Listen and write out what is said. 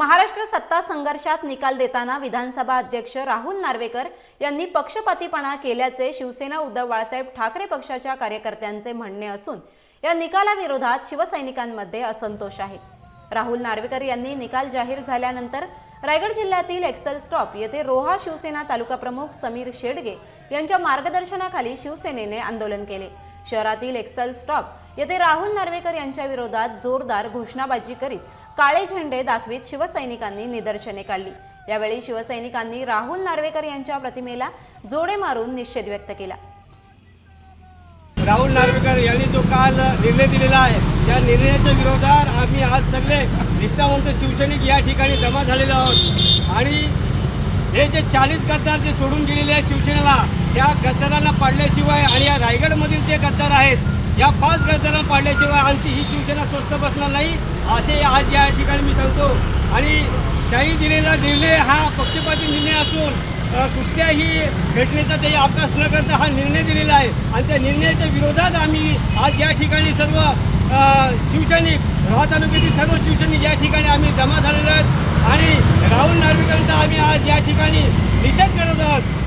महाराष्ट्र सत्ता संघर्षात निकाल देताना विधानसभा अध्यक्ष राहुल नार्वेकर यांनी पक्षपातीपणा केल्याचे शिवसेना उद्धव बाळासाहेब ठाकरे पक्षाच्या कार्यकर्त्यांचे म्हणणे असून या निकालाविरोधात शिवसैनिकांमध्ये असंतोष आहे. राहुल नार्वेकर यांनी निकाल जाहीर झाल्यानंतर रायगड जिल्ह्यातील एक्सेल स्टॉप येथे रोहा शिवसेना तालुका प्रमुख समीर शेडगे यांच्या मार्गदर्शनाखाली शिवसेनेने आंदोलन केले. शहरातील एक्सेल स्टॉप येथे राहुल नार्वेकर यांच्या विरोधात जोरदार घोषणाबाजी करीत काळे झेंडे दाखवीत शिवसैनिकांनी निदर्शने काढली. यावेळी शिवसैनिकांनी राहुल नार्वेकर यांच्या प्रतिमेला जोडे मारून निषेध व्यक्त केला. राहुल नार्वेकर यांनी जो काल निर्णय दिलेला आहे त्या निर्णयाच्या विरोधात आम्ही आज सगळे निष्ठावंत शिवसैनिक या ठिकाणी जमा झालेलो आहोत. आणि हे जे चाळीस गद्दार जे सोडून गेलेले आहे शिवसेनेला त्या गद्दारांना पाडल्याशिवाय आणि या रायगडमधील जे गद्दार आहेत या पाच गद्दारांना पाडल्याशिवाय आमची ही शिवसेना स्वस्त बसणार नाही असे आज या ठिकाणी मी सांगतो. आणि त्याही दिलेला निर्णय हा पक्षपाती निर्णय असून कुठल्याही घटनेचा ते अभ्यास न करता हा निर्णय दिलेला आहे. आणि त्या निर्णयाच्या विरोधात आम्ही आज या ठिकाणी सर्व शिवसैनिक रोहा तालुक्यातील सर्व शिवसैनिक या ठिकाणी आम्ही जमा झालेलो आहेत. आणि राहुल नार्वेकरांचा आम्ही आज या ठिकाणी निषेध करत आहोत.